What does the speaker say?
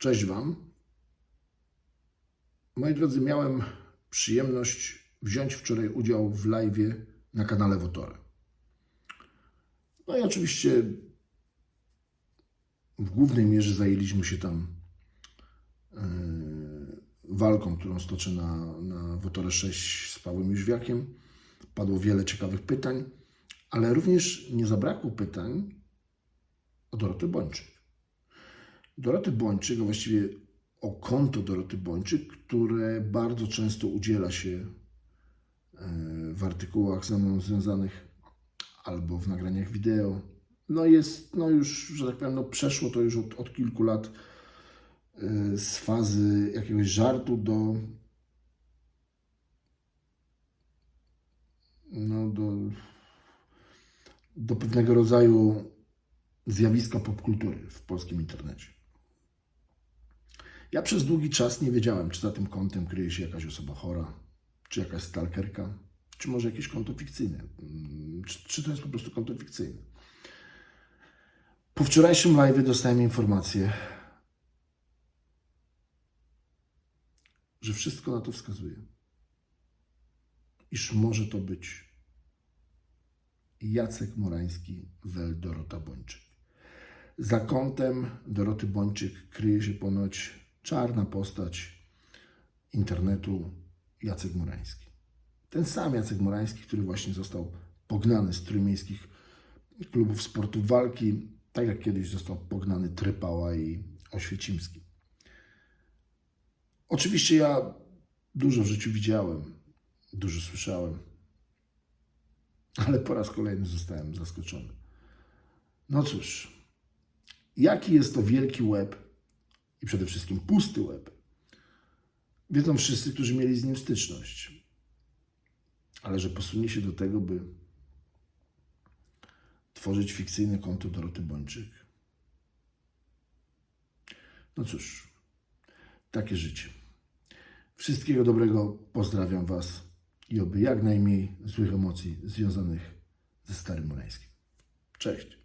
Cześć Wam. Moi drodzy, miałem przyjemność wziąć wczoraj udział w live na kanale Wotore. No i oczywiście w głównej mierze zajęliśmy się tam yy, walką, którą stoczę na, na Wotore 6 z Pawłem Jóźwiakiem. Padło wiele ciekawych pytań, ale również nie zabrakło pytań o Dorotę Bończyk. Doroty Bończyk, a właściwie o konto Doroty Bończyk, które bardzo często udziela się e, w artykułach ze mną związanych albo w nagraniach wideo. No jest, no już, że tak powiem, no przeszło to już od, od kilku lat e, z fazy jakiegoś żartu do no do, do pewnego rodzaju zjawiska popkultury w polskim internecie. Ja przez długi czas nie wiedziałem, czy za tym kontem kryje się jakaś osoba chora, czy jakaś stalkerka, czy może jakieś konto fikcyjne. Mm, Czy, czy to jest po prostu konto fikcyjne. Po wczorajszym live dostałem informację, że wszystko na to wskazuje, iż może to być Jacek Morański, wel Dorota Bończyk. Za kątem Doroty Bończyk kryje się ponoć czarna postać internetu Jacek Morański. Ten sam Jacek Morański, który właśnie został pognany z trójmiejskich klubów sportu walki, tak jak kiedyś został pognany Trypała i Oświecimski. Oczywiście ja dużo w życiu widziałem, dużo słyszałem, ale po raz kolejny zostałem zaskoczony. No cóż, jaki jest to wielki łeb i przede wszystkim pusty łeb, wiedzą wszyscy, którzy mieli z nim styczność. Ale że posunie się do tego, by tworzyć fikcyjne konto Doroty Bończyk. No cóż, takie życie. Wszystkiego dobrego, pozdrawiam Was i oby jak najmniej złych emocji związanych ze Starym Murańskim. Cześć.